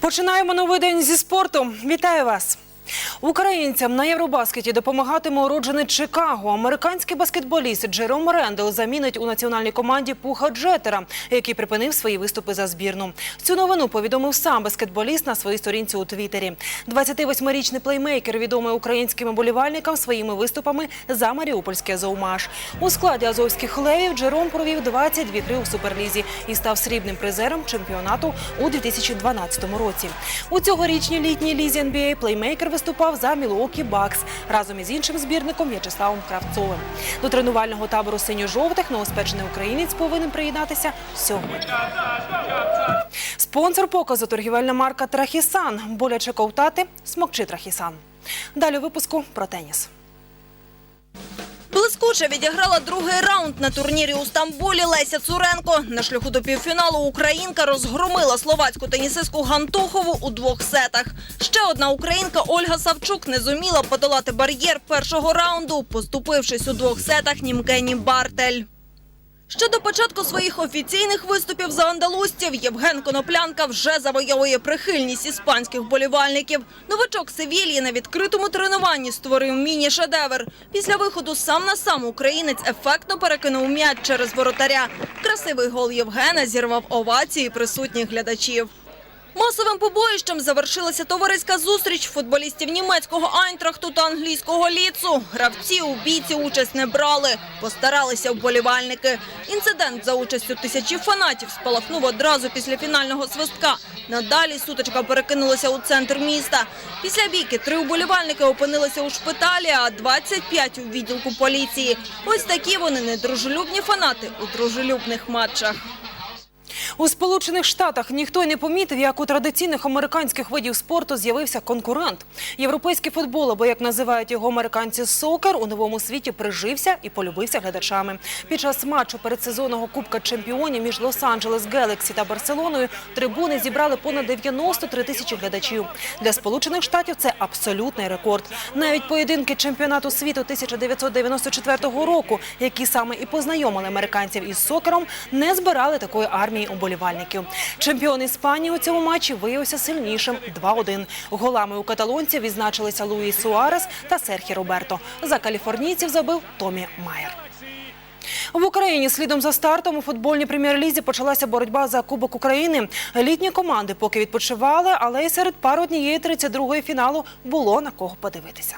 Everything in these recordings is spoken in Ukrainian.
Починаємо новий день зі спорту. Вітаю вас. Українцям на Євробаскеті допомагатиме уроджений Чикаго. Американський баскетболіст Джером Рендел замінить у національній команді Пуха Джетера, який припинив свої виступи за збірну. Цю новину повідомив сам баскетболіст на своїй сторінці у Твіттері. 28-річний плеймейкер відомий українським оболівальникам своїми виступами за Маріупольський Азовмаш. У складі азовських левів Джером провів 22 гри у суперлізі і став срібним призером чемпіонату у 2012 році. У цьогорічній літній лізі NBA плеймейкер виступав за Мілуокі Бакс разом із іншим збірником В'ячеславом Кравцовим. До тренувального табору синьо-жовтих новоспечений українець повинен приєднатися сьогодні. Спонсор показу торгівельна марка Трахісан. Боляче ковтати смокчи Трахісан. Далі випуску про теніс. Блискуче відіграла другий раунд на турнірі у Стамбулі Леся Цуренко. На шляху до півфіналу українка розгромила словацьку тенісистку Гантухову у двох сетах. Ще одна українка Ольга Савчук не зуміла подолати бар'єр першого раунду, поступившись у двох сетах Німкені Бартель. Ще до початку своїх офіційних виступів за андалустів Євген Коноплянка вже завойовує прихильність іспанських болівальників. Новачок Севільї на відкритому тренуванні створив міні-шедевр. Після виходу сам на сам українець ефектно перекинув м'яч через воротаря. Красивий гол Євгена зірвав овації присутніх глядачів. Масовим побоїщем завершилася товариська зустріч футболістів німецького Айнтрахту та англійського ліцу. Гравці у бійці участь не брали, постаралися вболівальники. Інцидент за участю тисячі фанатів спалахнув одразу після фінального свистка. Надалі сутичка перекинулася у центр міста. Після бійки три вболівальники опинилися у шпиталі, а 25 у відділку поліції. Ось такі вони недружелюбні фанати у дружелюбних матчах. У Сполучених Штатах ніхто й не помітив, як у традиційних американських видів спорту з'явився конкурент. Європейський футбол, або як називають його американці сокер, у новому світі прижився і полюбився глядачами. Під час матчу передсезонного Кубка чемпіонів між Лос-Анджелес Гелексі та Барселоною трибуни зібрали понад 93 тисячі глядачів. Для Сполучених Штатів це абсолютний рекорд. Навіть поєдинки чемпіонату світу 1994 року, які саме і познайомили американців із сокером, не збирали такої армії уболівальників. Чемпіон Іспанії у цьому матчі виявився сильнішим 2-1. Голами у каталонців відзначилися Луїс Суарес та Серхі Роберто. За каліфорнійців забив Томі Майер. В Україні слідом за стартом у футбольній прем'єр-лізі почалася боротьба за Кубок України. Літні команди поки відпочивали, але і серед пар однієї 32-ї фіналу було на кого подивитися.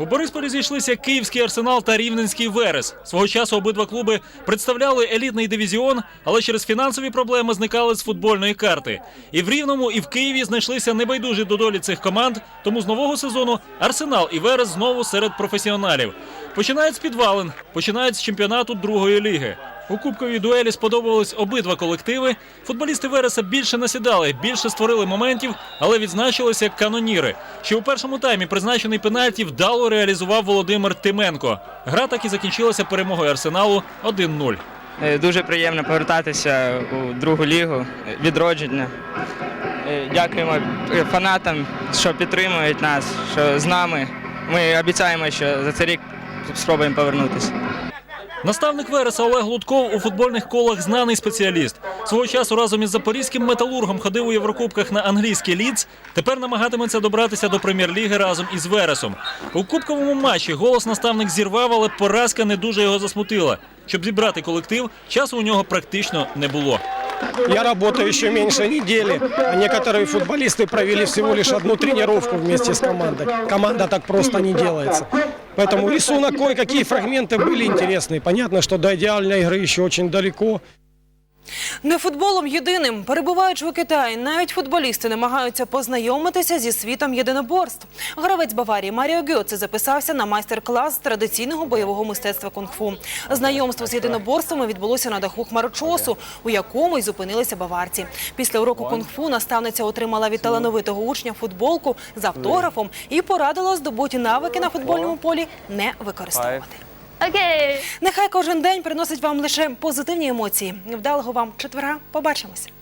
У Борисполі зійшлися Київський арсенал та Рівненський Верес. Свого часу обидва клуби представляли елітний дивізіон, але через фінансові проблеми зникали з футбольної карти. І в Рівному, і в Києві знайшлися небайдужі до долі цих команд. Тому з нового сезону Арсенал і Верес знову серед професіоналів. Починають з підвалин, починають з чемпіонату другої ліги. У кубковій дуелі сподобались обидва колективи. Футболісти Вереса більше насідали, більше створили моментів, але відзначилися як каноніри. Ще у першому таймі призначений пенальті вдало реалізував Володимир Тименко. Гра так і закінчилася перемогою Арсеналу 1-0. Е, Дуже приємно повертатися у другу лігу відродження. Е, Дякуємо е, фанатам, що підтримують нас, що з нами. Ми обіцяємо, що за цей рік спробуємо повернутися. Наставник Вереса Олег Лутков у футбольних колах знаний спеціаліст. Свого часу разом із запорізьким металургом ходив у Єврокубках на англійський ліц. Тепер намагатиметься добратися до прем'єр-ліги разом із Вересом. У кубковому матчі голос наставник зірвав, але поразка не дуже його засмутила. Щоб зібрати колектив, часу у нього практично не було. Я работаю еще меньше недели, а некоторые футболисты провели всего лишь одну тренировку вместе с командой. Команда так просто не делается. Поэтому рисунок, кое-какие фрагменты были интересные. Понятно, что до идеальной игры еще очень далеко. Не футболом єдиним, перебуваючи у Китаї, навіть футболісти намагаються познайомитися зі світом єдиноборств. Гравець Баварії Маріо Гьоце записався на майстер-клас з традиційного бойового мистецтва кунг-фу. Знайомство з єдиноборствами відбулося на даху хмарочосу, у якому й зупинилися баварці. Після уроку кунг-фу наставниця отримала від талановитого учня футболку з автографом і порадила здобуті навики на футбольному полі не використовувати. Окей. Нехай кожен день приносить вам лише позитивні емоції. Вдалого вам четверга. Побачимось.